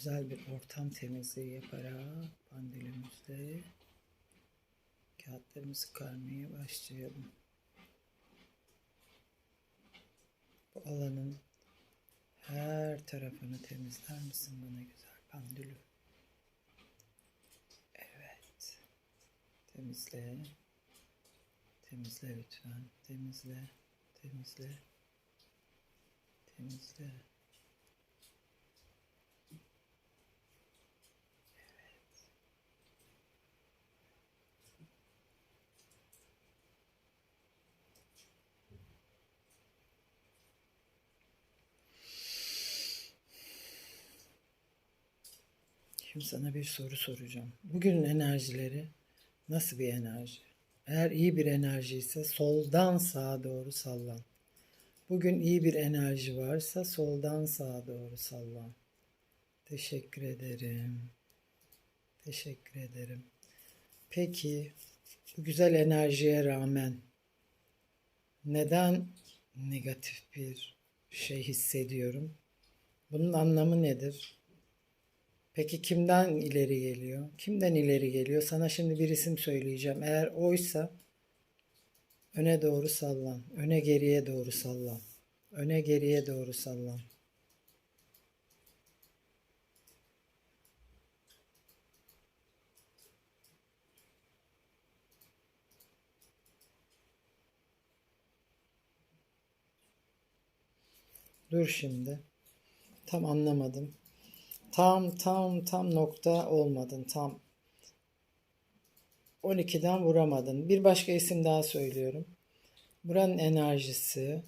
güzel bir ortam temizliği yaparak pandülümüzde kağıtlarımızı karmaya başlayalım. Bu alanın her tarafını temizler misin bana güzel pandülü? Evet. Temizle. Temizle lütfen. Temizle. Temizle. Temizle. Şimdi sana bir soru soracağım. Bugünün enerjileri nasıl bir enerji? Eğer iyi bir enerji ise soldan sağa doğru sallan. Bugün iyi bir enerji varsa soldan sağa doğru sallan. Teşekkür ederim. Teşekkür ederim. Peki bu güzel enerjiye rağmen neden negatif bir şey hissediyorum? Bunun anlamı nedir? Peki kimden ileri geliyor? Kimden ileri geliyor? Sana şimdi bir isim söyleyeceğim. Eğer oysa öne doğru sallan. Öne geriye doğru sallan. Öne geriye doğru sallan. Dur şimdi. Tam anlamadım. Tam tam tam nokta olmadın. Tam 12'den vuramadın. Bir başka isim daha söylüyorum. Buranın enerjisi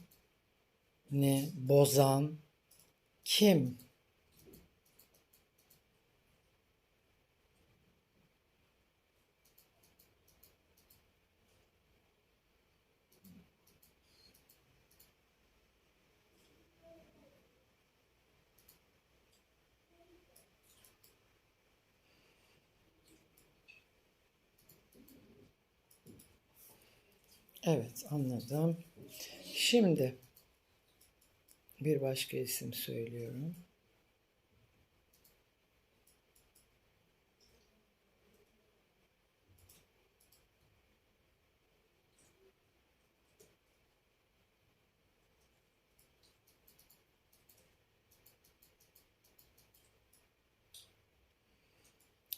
ne bozan kim? Evet anladım. Şimdi bir başka isim söylüyorum.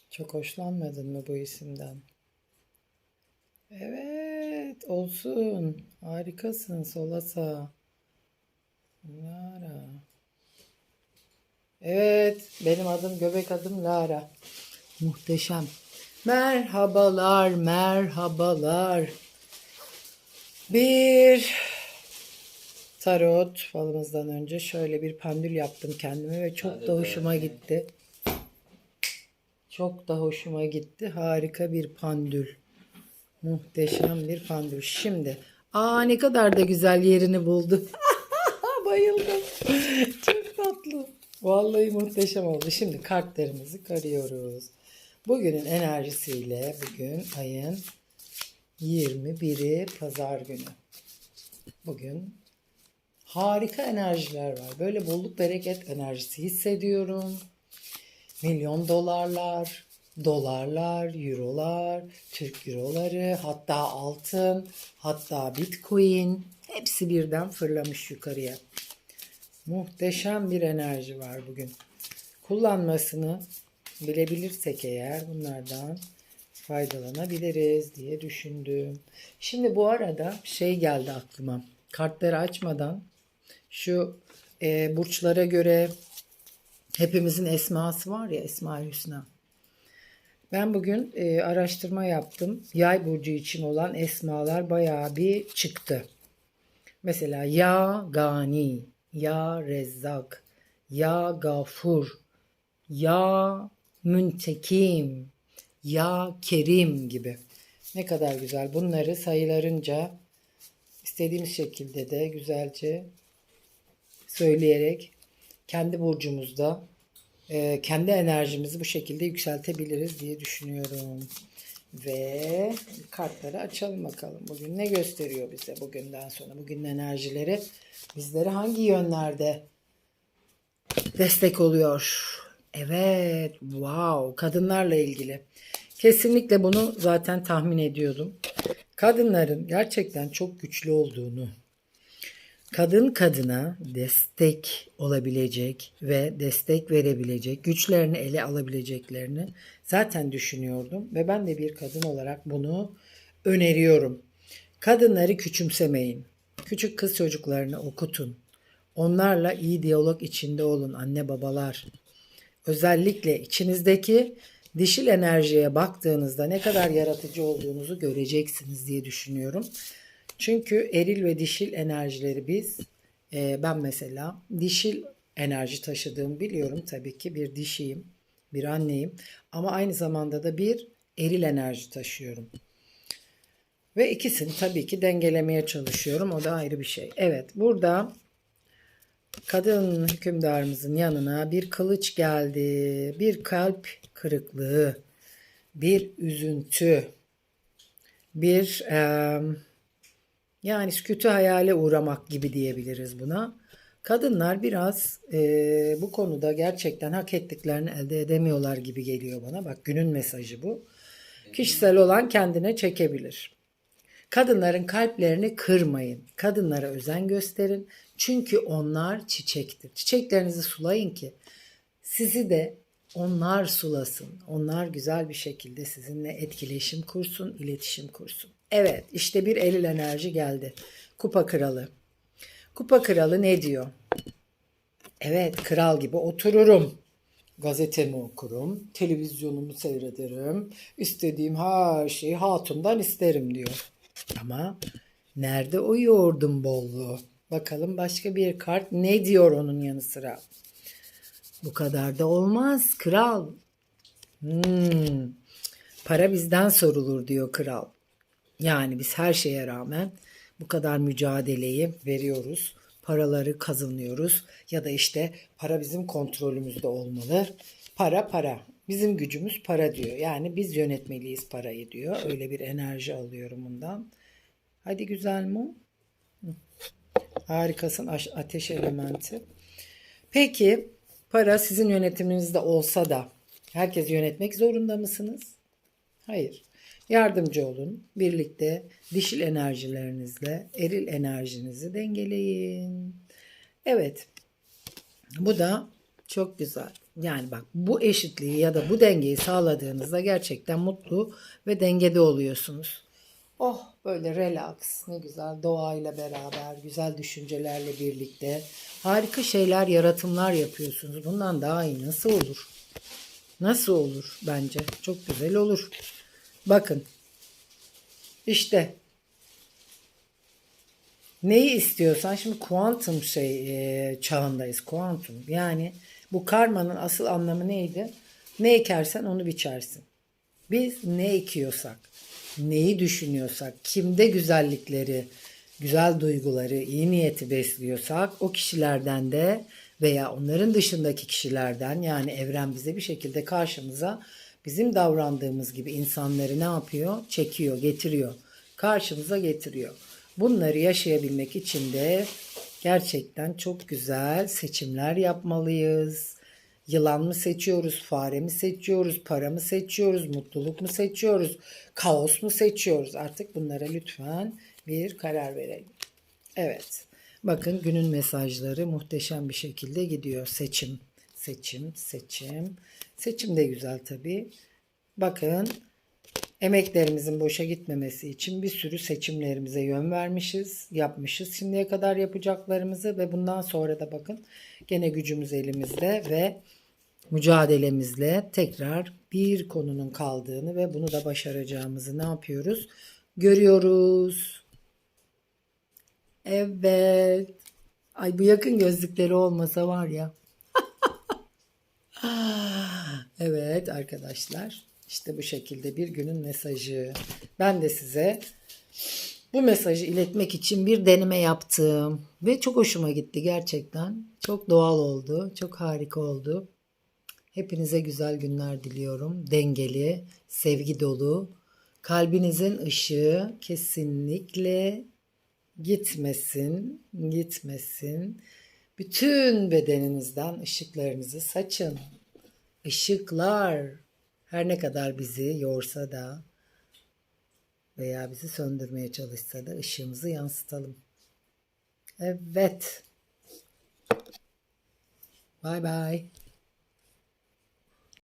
Çok hoşlanmadın mı bu isimden? Evet, olsun. Harikasın. Sola sağa. Lara. Evet, benim adım göbek adım Lara. Muhteşem. Merhabalar, merhabalar. Bir tarot falımızdan önce şöyle bir pandül yaptım kendime ve çok da hoşuma gitti. Çok da hoşuma gitti. Harika bir pandül. Muhteşem bir pandül. Şimdi aa ne kadar da güzel yerini buldu. Bayıldım. Çok tatlı. Vallahi muhteşem oldu. Şimdi kartlarımızı karıyoruz. Bugünün enerjisiyle bugün ayın 21'i pazar günü. Bugün harika enerjiler var. Böyle bolluk bereket enerjisi hissediyorum. Milyon dolarlar, dolarlar, eurolar, Türk euroları, hatta altın, hatta bitcoin hepsi birden fırlamış yukarıya. Muhteşem bir enerji var bugün. Kullanmasını bilebilirsek eğer bunlardan faydalanabiliriz diye düşündüm. Şimdi bu arada şey geldi aklıma. Kartları açmadan şu e, burçlara göre hepimizin esması var ya Esma Hüsna. Ben bugün e, araştırma yaptım. Yay burcu için olan esmalar bayağı bir çıktı. Mesela Ya Gani, Ya Rezzak, Ya Gafur, Ya Müntekim, Ya Kerim gibi. Ne kadar güzel. Bunları sayılarınca istediğimiz şekilde de güzelce söyleyerek kendi burcumuzda e, kendi enerjimizi bu şekilde yükseltebiliriz diye düşünüyorum. Ve kartları açalım bakalım. Bugün ne gösteriyor bize bugünden sonra? Bugünün enerjileri bizlere hangi yönlerde destek oluyor? Evet, wow, kadınlarla ilgili. Kesinlikle bunu zaten tahmin ediyordum. Kadınların gerçekten çok güçlü olduğunu, kadın kadına destek olabilecek ve destek verebilecek, güçlerini ele alabileceklerini zaten düşünüyordum ve ben de bir kadın olarak bunu öneriyorum. Kadınları küçümsemeyin. Küçük kız çocuklarını okutun. Onlarla iyi diyalog içinde olun anne babalar. Özellikle içinizdeki dişil enerjiye baktığınızda ne kadar yaratıcı olduğunuzu göreceksiniz diye düşünüyorum. Çünkü eril ve dişil enerjileri biz, e, ben mesela dişil enerji taşıdığımı biliyorum tabii ki bir dişiyim, bir anneyim ama aynı zamanda da bir eril enerji taşıyorum. Ve ikisini tabii ki dengelemeye çalışıyorum. O da ayrı bir şey. Evet burada kadın hükümdarımızın yanına bir kılıç geldi. Bir kalp kırıklığı. Bir üzüntü. Bir eee, yani kötü hayale uğramak gibi diyebiliriz buna. Kadınlar biraz eee, bu konuda gerçekten hak ettiklerini elde edemiyorlar gibi geliyor bana. Bak günün mesajı bu. Kişisel olan kendine çekebilir. Kadınların kalplerini kırmayın. Kadınlara özen gösterin. Çünkü onlar çiçektir. Çiçeklerinizi sulayın ki sizi de onlar sulasın. Onlar güzel bir şekilde sizinle etkileşim kursun, iletişim kursun. Evet, işte bir eril enerji geldi. Kupa kralı. Kupa kralı ne diyor? Evet, kral gibi otururum. Gazetemi okurum, televizyonumu seyrederim, istediğim her şeyi hatundan isterim diyor. Ama nerede o yoğurdun bolluğu? Bakalım başka bir kart ne diyor onun yanı sıra? Bu kadar da olmaz kral. Hmm, para bizden sorulur diyor kral. Yani biz her şeye rağmen bu kadar mücadeleyi veriyoruz. Paraları kazanıyoruz ya da işte para bizim kontrolümüzde olmalı. Para para. Bizim gücümüz para diyor. Yani biz yönetmeliyiz parayı diyor. Öyle bir enerji alıyorum bundan. Hadi güzel? Hı. Harikasın ateş elementi. Peki para sizin yönetiminizde olsa da herkes yönetmek zorunda mısınız? Hayır. Yardımcı olun. Birlikte dişil enerjilerinizle eril enerjinizi dengeleyin. Evet. Bu da çok güzel. Yani bak bu eşitliği ya da bu dengeyi sağladığınızda gerçekten mutlu ve dengede oluyorsunuz. Oh böyle relax ne güzel doğayla beraber güzel düşüncelerle birlikte harika şeyler yaratımlar yapıyorsunuz. Bundan daha iyi nasıl olur? Nasıl olur bence? Çok güzel olur. Bakın. İşte neyi istiyorsan şimdi kuantum şey e, çağındayız. Kuantum. Yani bu karmanın asıl anlamı neydi? Ne ekersen onu biçersin. Biz ne ekiyorsak, neyi düşünüyorsak, kimde güzellikleri, güzel duyguları, iyi niyeti besliyorsak o kişilerden de veya onların dışındaki kişilerden yani evren bize bir şekilde karşımıza bizim davrandığımız gibi insanları ne yapıyor? Çekiyor, getiriyor. Karşımıza getiriyor. Bunları yaşayabilmek için de gerçekten çok güzel seçimler yapmalıyız. Yılan mı seçiyoruz, fare mi seçiyoruz, para mı seçiyoruz, mutluluk mu seçiyoruz, kaos mu seçiyoruz? Artık bunlara lütfen bir karar verelim. Evet. Bakın günün mesajları muhteşem bir şekilde gidiyor. Seçim, seçim, seçim. Seçim de güzel tabii. Bakın emeklerimizin boşa gitmemesi için bir sürü seçimlerimize yön vermişiz, yapmışız şimdiye kadar yapacaklarımızı ve bundan sonra da bakın gene gücümüz elimizde ve mücadelemizle tekrar bir konunun kaldığını ve bunu da başaracağımızı ne yapıyoruz? Görüyoruz. Evet. Ay bu yakın gözlükleri olmasa var ya. Evet arkadaşlar. İşte bu şekilde bir günün mesajı. Ben de size bu mesajı iletmek için bir deneme yaptım. Ve çok hoşuma gitti gerçekten. Çok doğal oldu. Çok harika oldu. Hepinize güzel günler diliyorum. Dengeli, sevgi dolu. Kalbinizin ışığı kesinlikle gitmesin, gitmesin. Bütün bedeninizden ışıklarınızı saçın. ışıklar her ne kadar bizi yorsa da veya bizi söndürmeye çalışsa da ışığımızı yansıtalım. Evet. Bye bye.